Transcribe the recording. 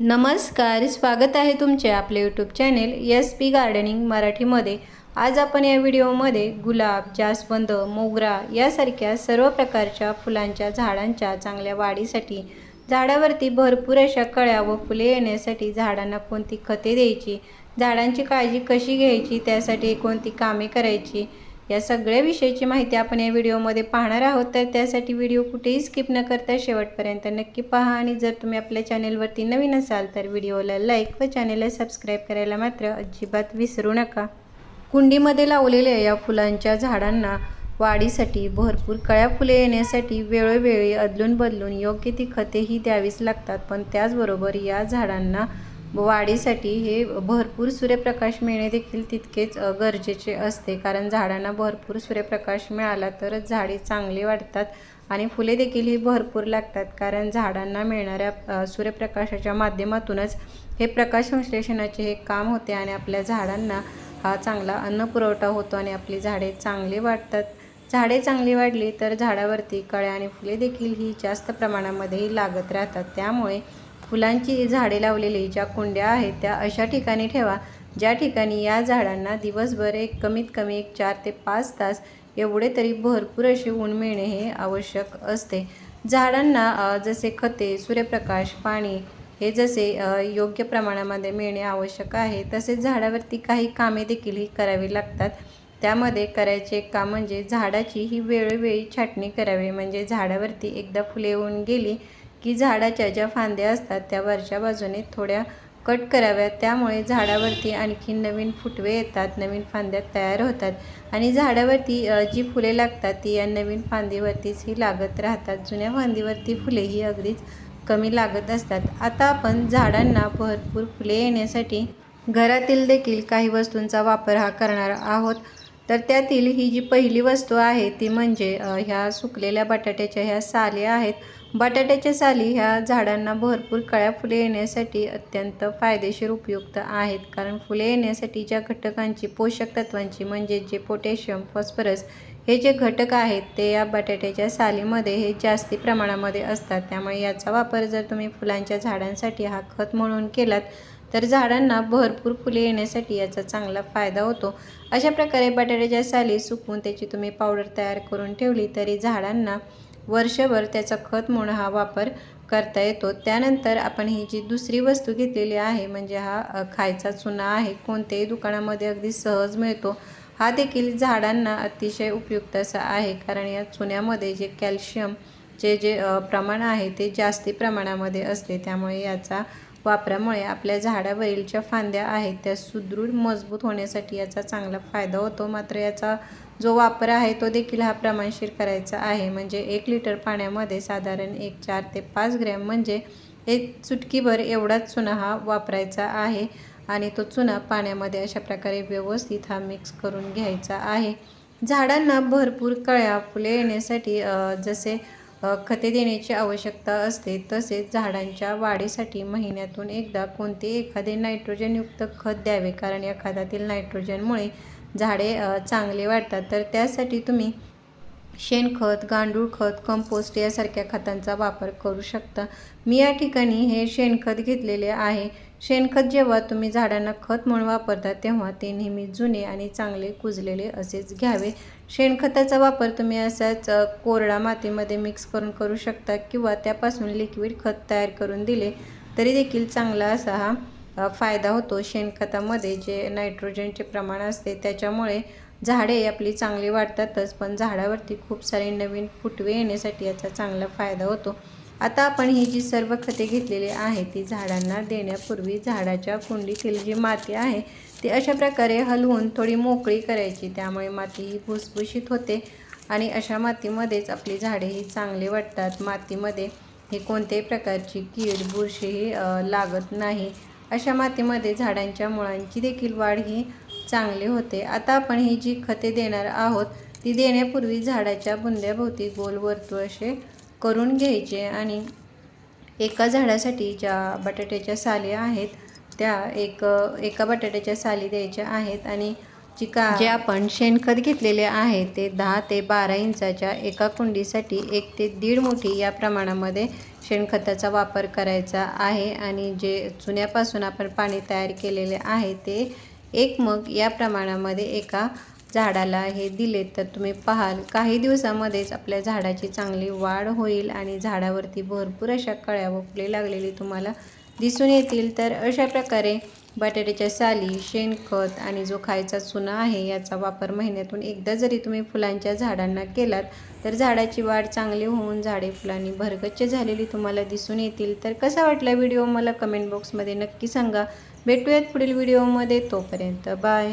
नमस्कार स्वागत आहे तुमचे आपले YouTube channel S P gardening मराठीमध्ये. आज आपण या व्हिडिओमध्ये गुलाब जास्वंद मोगरा यासारख्या सर्व प्रकारच्या फुलांच्या झाडांच्या चांगल्या वाढीसाठी झाडावरती भरपूर अशा कळ्या व फुले येण्यासाठी झाडांना कोणती खते द्यायची झाडांची काळजी कशी घ्यायची त्यासाठी कोणती कामे करायची या सगळ्या विषयाची माहिती आपण या व्हिडिओमध्ये पाहणार आहोत. तर त्यासाठी व्हिडिओ कुठेही स्किप न करता शेवटपर्यंत नक्की पहा. आणि जर तुम्ही आपल्या चॅनेलवरती नवीन असाल तर व्हिडिओला लाईक व चॅनेलला सबस्क्राईब करायला मात्र अजिबात विसरू नका. कुंडीमध्ये लावलेल्या या फुलांच्या झाडांना वाढीसाठी भरपूर कळ्या फुले येण्यासाठी वेळोवेळी अदलून बदलून योग्य ती खतेही द्यावीच लागतात. पण त्याचबरोबर या झाडांना वाढीसाठी हे भरपूर सूर्यप्रकाश मिळणे देखील तितकेच गरजेचे असते. कारण झाडांना भरपूर सूर्यप्रकाश मिळाला तरच झाडे चांगली वाढतात आणि फुले देखील ही भरपूर लागतात. कारण झाडांना मिळणाऱ्या सूर्यप्रकाशाच्या माध्यमातूनच हे प्रकाश संश्लेषणाचे हे काम होते आणि आपल्या झाडांना हा चांगला अन्न पुरवठा होतो आणि आपली झाडे चांगली वाढतात. झाडे चांगली वाढली तर झाडावरती कळ्या आणि फुले देखील ही जास्त प्रमाणामध्येही लागत राहतात. त्यामुळे फुलांची झाडे लावलेली ज्या कुंड्या आहेत त्या अशा ठिकाणी ठेवा. ज्या ठिकाणी या झाडांना दिवसभर एक कमीत कमी एक चार ते पाच तास एवढे तरी भरपूर असे ऊन मिळणे हे आवश्यक असते. झाडांना जसे खते सूर्यप्रकाश पाणी हे जसे योग्य प्रमाणामध्ये मिळणे आवश्यक आहे तसेच झाडावरती काही कामे देखील ही करावी लागतात. त्यामध्ये करायचे एक काम म्हणजे झाडाची ही वेळोवेळी छाटणी करावी. म्हणजे झाडावरती एकदा फुले येऊन गेली की झाडाच्या ज्या फांद्या असतात त्या वरच्या बाजूने थोड्या कट कराव्यात. त्यामुळे झाडावरती आणखी नवीन फुटवे येतात नवीन फांद्या तयार होतात आणि झाडावरती जी फुले लागतात ती या नवीन फांदीवरतीच ही लागत राहतात. जुन्या फांदीवरती फुले ही अगदीच कमी लागत असतात. आता आपण झाडांना भरपूर फुले येण्यासाठी घरातील देखील काही वस्तूंचा वापर हा करणार आहोत. तर त्यातील ही जी पहिली वस्तू आहे ती म्हणजे ह्या सुकलेल्या बटाट्याच्या ह्या साल्या आहेत. बटाट्याच्या साली ह्या झाडांना भरपूर कळ्या फुले येण्यासाठी अत्यंत फायदेशीर उपयुक्त आहेत. कारण फुले येण्यासाठी ज्या घटकांची पोषक तत्वांची म्हणजे जे पोटॅशियम फॉस्फरस हे जे घटक आहेत ते या बटाट्याच्या सालीमध्ये हे जास्ती प्रमाणामध्ये असतात. त्यामुळे याचा वापर जर तुम्ही फुलांच्या झाडांसाठी हा खत म्हणून केलात तर झाडांना भरपूर फुले येण्यासाठी याचा चांगला फायदा होतो. अशा प्रकारे बटाट्याच्या साली सुकवून त्याची तुम्ही पावडर तयार करून ठेवली तरी झाडांना वर्षभर त्याचा खत म्हणून हा वापर करता येतो. त्यानंतर आपण ही जी दुसरी वस्तू घेतलेली आहे म्हणजे हा खायचा चुना आहे कोणत्याही दुकानामध्ये अगदी सहज मिळतो. हा देखील झाडांना अतिशय उपयुक्त असा आहे कारण या चुन्यामध्ये जे कॅल्शियम जे जे प्रमाण आहे ते जास्ती प्रमाणामध्ये असते. त्यामुळे याचा वापरामुळे आपल्या झाडावरील ज्या फांद्या आहेत त्या सुदृढ मजबूत होण्यासाठी याचा चांगला फायदा होतो. मात्र याचा जो वापर आहे तो देखील हा प्रमाणशीर करायचा आहे. म्हणजे एक लिटर पाण्यामध्ये साधारण एक चार ते पाच ग्रॅम म्हणजे एक चुटकीभर एवढाच चुना हा वापरायचा आहे आणि तो चुना पाण्यामध्ये अशा प्रकारे व्यवस्थित हा मिक्स करून घ्यायचा आहे. झाडांना भरपूर कळ्या फुले येण्यासाठी जसे खते देण्याची आवश्यकता असते. तसेच झाडांच्या वाढीसाठी महिन्यातून एकदा कोणते एखादे नायट्रोजनयुक्त खत द्यावे. कारण या खतातील नायट्रोजनमुळे झाडे चांगले वाढतात. तर त्यासाठी तुम्ही शेणखत गांडूळ खत कंपोस्ट यासारख्या खतांचा वापर करू शकता. मी या ठिकाणी हे शेणखत घेतलेले आहे. शेणखत जेव्हा तुम्ही झाडांना खत म्हणून वापरता तेव्हा ते नेहमी जुने आणि चांगले कुजलेले असेच घ्यावे. शेणखताचा वापर तुम्ही असाच कोरडा मातीमध्ये मिक्स करून करू शकता किंवा त्यापासून लिक्विड खत तयार करून दिले तरी देखील चांगला असा हा फायदा होतो. शेणखतामध्ये जे नायट्रोजनचे प्रमाण असते त्याच्यामुळे झाडे आपली चांगली वाढतातच पण झाडावरती खूप सारे नवीन फुटवे येण्यासाठी याचा चांगला फायदा होतो. आता आपण ही जी सर्व खते घेतलेली आहे ती झाडांना देण्यापूर्वी झाडाच्या कुंडीतील जी माती आहे ती अशा प्रकारे हलवून थोडी मोकळी करायची. त्यामुळे माती ही भुसभुशीत होते आणि अशा मातीमध्येच आपली झाडे ही चांगली वाटतात. मातीमध्ये हे कोणत्याही प्रकारची कीड बुरशीही लागत नाही. अशा मातीमध्ये झाडांच्या मुळांची देखील वाढ ही चांगली होते. आता आपण ही जी खते देणार आहोत ती देण्यापूर्वी झाडाच्या बुंद्याभोवती गोल वर्तुळ असे करून घ्यायचे आणि एका झाडासाठी ज्या बटाट्याच्या साली आहेत त्या एक एका बटाट्याच्या साली द्यायच्या आहेत आणि चिका जे आपण शेणखत घेतलेले आहे ते दहा ते बारा इंचाच्या एका कुंडीसाठी एक ते दीड मुठी या प्रमाणामध्ये शेणखताचा वापर करायचा आहे आणि जे चुन्यापासून आपण पाणी तयार केलेले आहे ते एक मग या प्रमाणामध्ये एका झाडाला हे दिले तर तुम्ही पाहाल काही दिवसामध्येच आपल्या झाडाची चांगली वाढ होईल आणि झाडावरती भरपूर अशा कळ्या व फुले लागलेली तुम्हाला दिसून येतील. तर अशा प्रकारे बटाट्याच्या साली शेणखत आणि जो खायचा चुना आहे याचा वापर महिन्यातून एकदा जरी तुम्ही फुलांच्या झाडांना केलात तर झाडाची वाढ चांगली होऊन झाडे फुलांनी भरगच्च झालेली तुम्हाला दिसून येतील. तर कसा वाटला व्हिडिओ? मला कमेंट बॉक्समध्ये नक्की सांगा. भेटूयात पुढील व्हिडिओमध्ये. तोपर्यंत बाय.